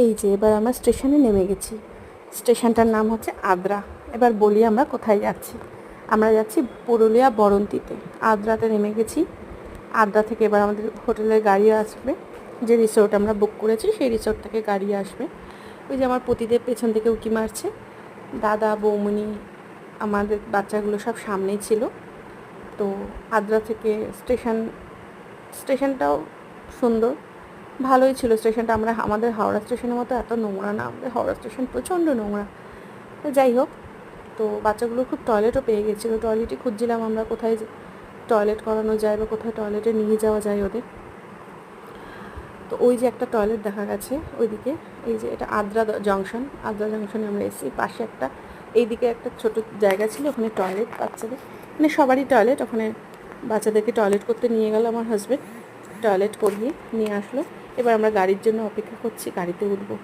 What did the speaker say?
এই যে, এবার আমরা স্টেশনে নেমে গেছি। স্টেশনটার নাম হচ্ছে আদ্রা। এবার বলি আমরা কোথায় যাচ্ছি। আমরা যাচ্ছি পুরুলিয়া বরন্তিতে। আদ্রাতে নেমে গেছি। আদ্রা থেকে এবার আমাদের হোটেলের গাড়ি আসবে। যে রিসোর্ট আমরা বুক করেছি, সেই রিসোর্ট থেকে গাড়ি আসবে। ওই যে আমার পতিদের পেছন থেকে উকি মারছে। দাদা বৌমনি আমাদের বাচ্চাগুলো সব সামনেই ছিল। তো আদ্রা থেকে স্টেশন, স্টেশনটাও সুন্দর। ভালোই ছিল স্টেশনটা। আমরা আমাদের হাওড়া স্টেশনের মতো এত নোংরা না, আমাদের হাওড়া স্টেশন প্রচণ্ড নোংরা। যাই হোক, তো বাচ্চাগুলো খুব টয়লেটও পেয়ে গেছিল। টয়লেটই খুঁজছিলাম আমরা কোথায় টয়লেট করানো যায় বা কোথায় টয়লেটে নিয়ে যাওয়া যায় ওদের। তো ওই যে একটা টয়লেট দেখা গেছে ওইদিকে, এই যে এটা আদ্রা জংশন। আদ্রা জংশনে আমরা এসেছি, পাশে একটা, এইদিকে একটা ছোট জায়গা ছিল ওখানে টয়লেট বাচ্চাদের। মানে সবারই টয়লেট, ওখানে বাচ্চাদেরকে টয়লেট করতে নিয়ে গেল আমার হাজব্যান্ড টয়লেট করিয়ে নিয়ে আসলো। এবার আমরা গাড়ির জন্য অপেক্ষা করছি গাড়িতে উঠবো।